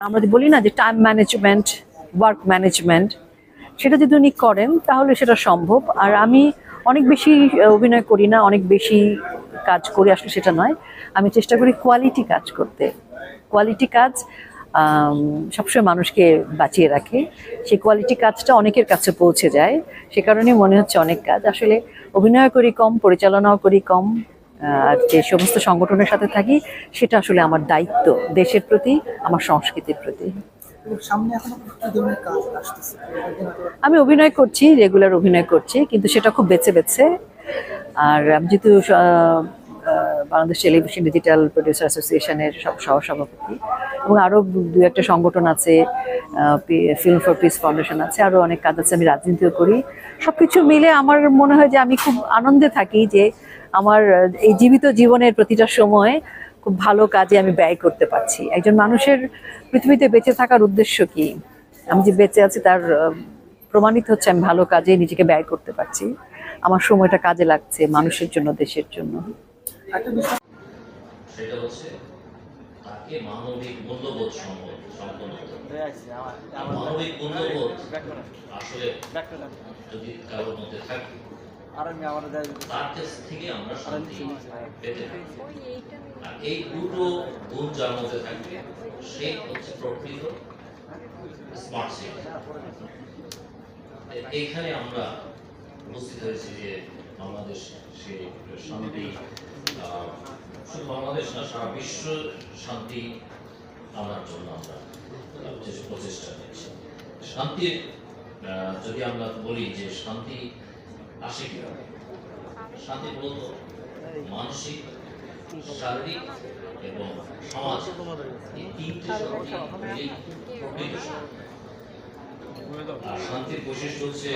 আমরা বলি না যে টাইম ম্যানেজমেন্ট ওয়ার্ক ম্যানেজমেন্ট সেটা যদি উনি করেন, তাহলে সেটা সম্ভব। আর আমি অনেক বেশি অভিনয় করি না, অনেক বেশি কাজ করি, আসলে সেটা নয়। আমি চেষ্টা করি কোয়ালিটি কাজ করতে। কোয়ালিটি কাজ সবসময় মানুষকে বাঁচিয়ে রাখে। সেই কোয়ালিটি কাজটা অনেকের কাছে পৌঁছে যায়। সে কারণেই মনে হচ্ছে অনেক কাজ। আসলে অভিনয় করি কম, পরিচালনাও করি কম। যে সমস্ত সংগঠনের সাথে থাকি সেটা আসলে আমার দায়িত্ব দেশের প্রতি আমার সংস্কৃতির প্রতি। আমি অভিনয় করছি রেগুলার অভিনয় করছি কিন্তু সেটা খুব বেছে বেছে। আর আমি যেহেতু বাংলাদেশ টেলিভিশন ডিজিটাল প্রডিউসার অ্যাসোসিয়েশনের সব সহসভাপতি এবং আরও দু একটা সংগঠন আছে ফিল্ম ফর পিস ফাউন্ডেশন আছে আরও অনেক কাজ আছে আমি রাজনীতিও করি। সব কিছু মিলে আমার মনে হয় যে আমি খুব আনন্দে থাকি যে আমার এই জীবিত জীবনের প্রতিটা সময় খুব ভালো কাজে আমি ব্যয় করতে পারছি। একজন মানুষের পৃথিবীতে বেঁচে থাকার উদ্দেশ্য কি? আমি যে বেঁচে আছি তার প্রমাণিত হচ্ছে আমি ভালো কাজে নিজেকে ব্যয় করতে পারছি। আমার সময়টা কাজে লাগছে মানুষের জন্য দেশের জন্য। সেটা হচ্ছে তাকে মানবিক মূল্যবোধ সম্পন্ন। মানবিক মূল্যবোধ আসলে যদি কারোর মধ্যে থাকে তার কাছ থেকে আমরা শান্তি পেতে আর এই দুটো গুণ যার মধ্যে থাকবে সেই হচ্ছে প্রকৃত স্মার্ট সিটি এইখানে আমরা উপস্থিত হয়েছি যে বাংলাদেশ সে শান্তি আহ, শুধু বাংলাদেশ না সারা বিশ্ব শান্তি আনার জন্য আমরা প্রচেষ্টা নিচ্ছি শান্তির আহ, যদি আমরা বলি যে শান্তি আসে শান্তি মূলত মানসিক, শারীরিক এবং সমাজ, এই তিনটে আর শান্তির বৈশিষ্ট্য হচ্ছে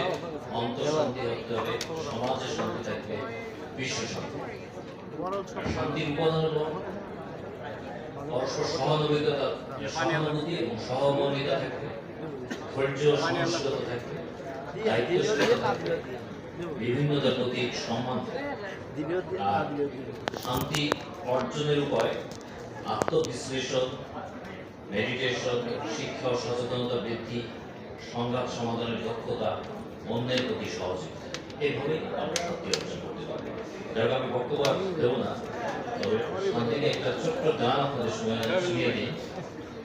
অন্তর শান্তি হবে, সমাজের শান্তি থাকবে বিশ্ব শান্তি। শান্তির উপাদান হলো পরস্পর সহানুভূতিতা, সহানুভূতি এবং সহমর্মিতা থাকবে, ধৈর্য, সহনশীলতা থাকবে, দায়িত্বশীলতা থাকবে। বিভিন্নতার প্রতি সম্মান শান্তি অর্জনের উপায় আত্মবিশ্লেষণ মেডিটেশন শিক্ষা ও সচেতনতা বৃদ্ধি, সংঘাত সমাধানের দক্ষতা অন্যের প্রতি সহযোগিতা এইভাবেই আমরা শান্তি অর্জন করতে পারি। আমি বক্তব্য দেবো না। তবে শান্তি নিয়ে একটা ছোট্ট গান আপনাদের সময় শুনিয়ে দিই।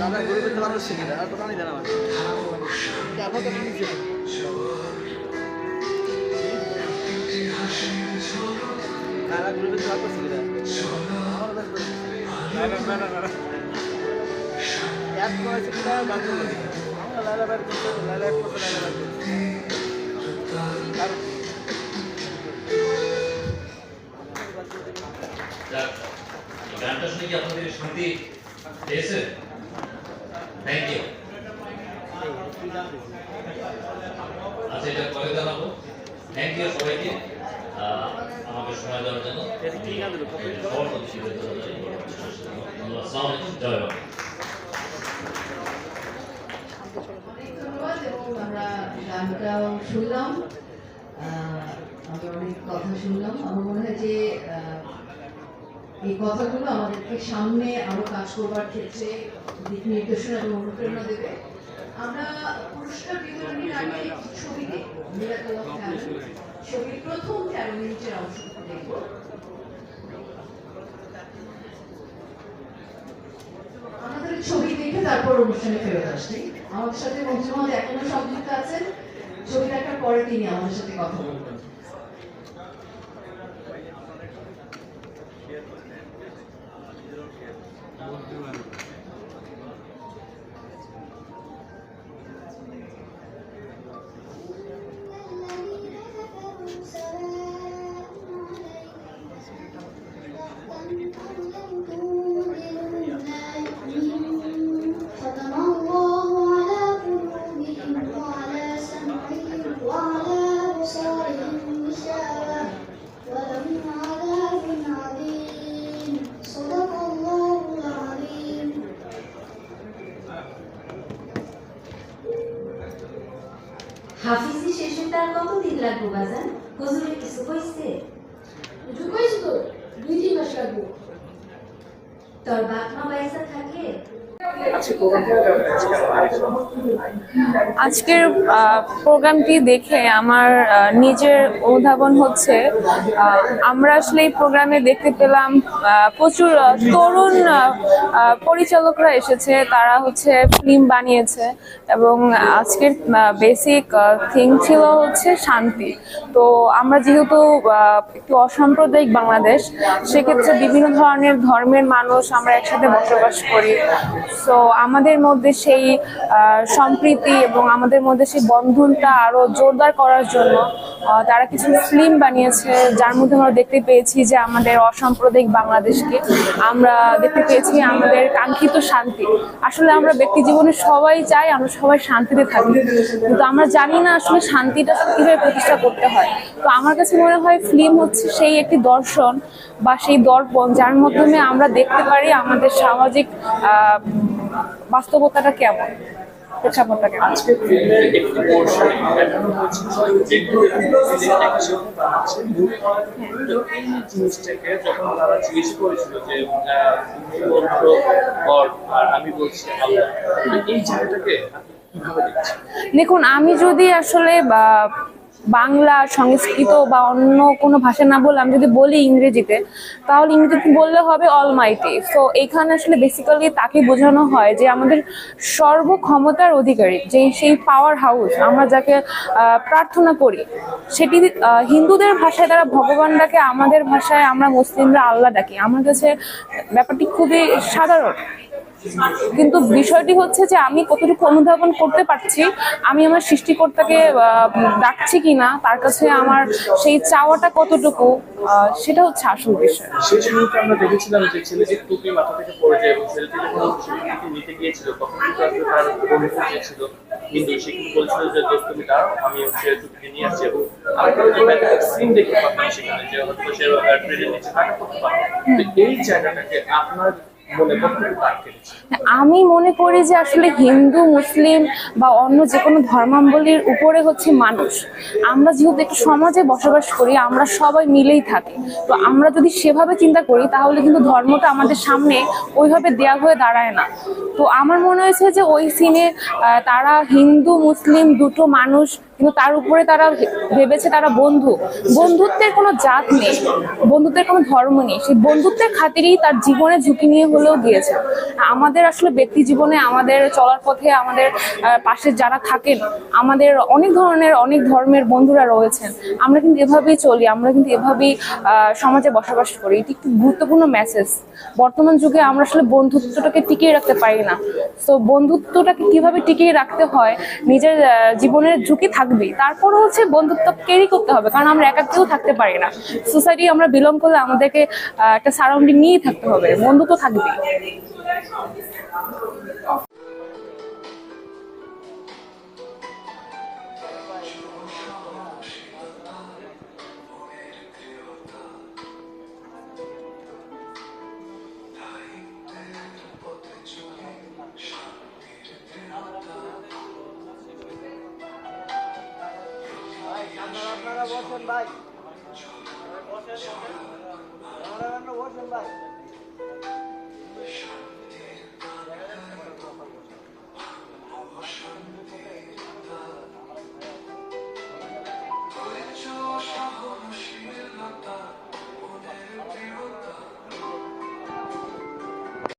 দাদা গরিব করতে পারো শিখে আর তো জানি দেন আমার এখন তো নিজে কারা গরিব করতে পারো শিখে এক করেছে কিনা গান আমরা লাইলা বাইর করতে লাইলা এক করতে লাইলা বাইর করতে গানটা শুনে কি আপনাদের শান্তি পেয়েছে? থ্যাংক ইউ আচ্ছা এটা করে দেখাবো থ্যাংক ইউ সবাইকে। আমাকে সময় দেওয়ার জন্য। জয় এবং আমরা গানটাও শুনলাম অনেক কথা শুনলাম। আমার মনে হয় যে এই কথাগুলো আমাদেরকে সামনে আরও কাজ করবার ক্ষেত্রে দিক নির্দেশনা এবং অনুপ্রেরণা দেবে। আমরা পুরস্কার বিতরণীর আগে একটি ছবি দেখব মিরাকল অফ ট্যালেন্ট ছবির প্রথম তেরো মিনিটের অংশটুকু দেখব। আমাদের ছবি দেখে তারপর অনুষ্ঠানে ফেরত আসছি আমাদের সাথে মহোদয় এখনও সংযুক্ত আছেন। ছবি দেখার পরে তিনি আমাদের সাথে কথা বলবেন। আসতে আর কতদিন লাগবো বাজান? হুজুরে কিছু কইছে? ঢুকাইছি তো দুই তিন মাস লাগবে তোর বাপ মা বাইসা থাকে? আজকের প্রোগ্রামটি দেখে আমার নিজের অনুধাবন হচ্ছে আমরা আসলে এই প্রোগ্রামে দেখতে পেলাম প্রচুর তরুণ পরিচালকরা এসেছে, তারা হচ্ছে ফিল্ম বানিয়েছে এবং আজকের বেসিক থিং ছিল হচ্ছে শান্তি। তো আমরা যেহেতু একটু অসাম্প্রদায়িক বাংলাদেশ, সেক্ষেত্রে বিভিন্ন ধরনের ধর্মের মানুষ আমরা একসাথে বসবাস করি। সো আমাদের মধ্যে সেই সম্প্রীতি এবং আমাদের মধ্যে সেই বন্ধনটা আরও জোরদার করার জন্য তারা কিছু ফিল্ম বানিয়েছে, যার মধ্যে আমরা দেখতে পেয়েছি যে আমাদের অসাম্প্রদায়িক বাংলাদেশকে আমরা দেখতে পেয়েছি, আমাদের কাঙ্ক্ষিত শান্তি। আসলে আমরা ব্যক্তি জীবনে সবাই চাই আমরা সবাই শান্তিতে থাকি। কিন্তু আমরা জানি না আসলে শান্তিটা কীভাবে প্রতিষ্ঠা করতে হয়। তো আমার কাছে মনে হয় ফিল্ম হচ্ছে সেই একটি দর্শন বা সেই দর্পণ যার মাধ্যমে আমরা দেখতে পারি আমাদের সামাজিক বাস্তবতাটা কেমন। আজকে ফিল্মের একটি পোর্শন দেখানো হয়েছে যে একটি একটি শিল্পী বানাচ্ছে তো এই জিনিসটাকে যখন তারা জিজ্ঞেস করেছিল যে আহ, তুমি বলছো গড আর আমি বলছি আল্লাহ এই জায়গাটাকে আপনি কীভাবে দেখছেন? দেখুন আমি যদি আসলে বা বাংলা সংস্কৃত বা অন্য কোনো ভাষা না বলে আমি যদি বলি ইংরেজিতে, তাহলে ইংরেজিতে বললে হবে অলমাইটি সো এখানে আসলে বেসিক্যালি তাকে বোঝানো হয় যে আমাদের সর্বক্ষমতার অধিকারী, যে সেই পাওয়ার হাউস আমরা যাকে প্রার্থনা করি, সেটি হিন্দুদের ভাষায় তারা ভগবান ডাকে, আমাদের ভাষায় আমরা মুসলিমরা আল্লাহ ডাকি। আমার কাছে ব্যাপারটি খুবই সাধারণ। কিন্তু বিষয়টি হচ্ছে যে আমি কতটুকু অনুধাবন করতে পারছি আমি আমার সৃষ্টিকর্তাকে ডাকছি কিনা তার কাছে আমার সেই চাওয়াটা কতটুকু সেটা হচ্ছে আসল বিষয়। সেই সময়টা আমরা দেখেছিলাম যে ছেলেটির টুপি মাথা থেকে পড়ে যায় এবং ছেলেটি যখন ছবিটিকে নিতে গিয়েছিল তখন কিন্তু তার বন্ধু যে ছিল হিন্দু সে কিন্তু বলছিল যে তুমি দাঁড়াও আমি হচ্ছে টুপিকে নিয়ে আসছি এবং আমরা কিন্তু সিন দেখতে পারতাম সেখানে যে হয়তো সে ট্রেনের নিচে থাকা করতে পারতো এই জায়গাটাকে আপনার আমি মনে করি যে আসলে হিন্দু, মুসলিম বা অন্য যে কোনো ধর্মাবলীর উপরে হচ্ছে মানুষ। আমরা যেহেতু একটু সমাজে বসবাস করি, আমরা সবাই মিলেই থাকি। তো আমরা যদি সেভাবে চিন্তা করি, তাহলে কিন্তু ধর্মটা আমাদের সামনে ওইভাবে দেয়া হয়ে দাঁড়ায় না। তো আমার মনে হয়েছে যে ওই সিনে তারা হিন্দু, মুসলিম দুটো মানুষ কিন্তু তার উপরে তারা ভেবেছে তারা বন্ধু। বন্ধুত্বের কোনো জাত নেই। বন্ধুত্বের কোনো ধর্ম নেই। সেই বন্ধুত্বের খাতিরেই তার জীবনে ঝুঁকি নিয়ে হলেও গিয়েছে। আমাদের আসলে ব্যক্তি জীবনে আমাদের চলার পথে আমাদের পাশে যারা থাকেন, আমাদের অনেক ধরনের, অনেক ধর্মের বন্ধুরা রয়েছেন। আমরা কিন্তু এভাবেই চলি, আমরা কিন্তু এভাবেই সমাজে বসবাস করি। এটি একটি গুরুত্বপূর্ণ মেসেজ বর্তমান যুগে আমরা আসলে বন্ধুত্বটাকে টিকিয়ে রাখতে পারি না। তো বন্ধুত্বটাকে কীভাবে টিকিয়ে রাখতে হয়? নিজের জীবনের ঝুঁকি থাকবেই। তারপরও হচ্ছে বন্ধুত্ব ক্যারি করতে হবে, কারণ আমরা একা কেউ থাকতে পারি না। সোসাইটি আমরা বিলং করলে আমাদেরকে একটা সারাউন্ডিং নিয়েই থাকতে হবে, বন্ধুত্ব থাকবেই। আপনারা বসেন ভাই বসেন আপনারা বসেন ভাই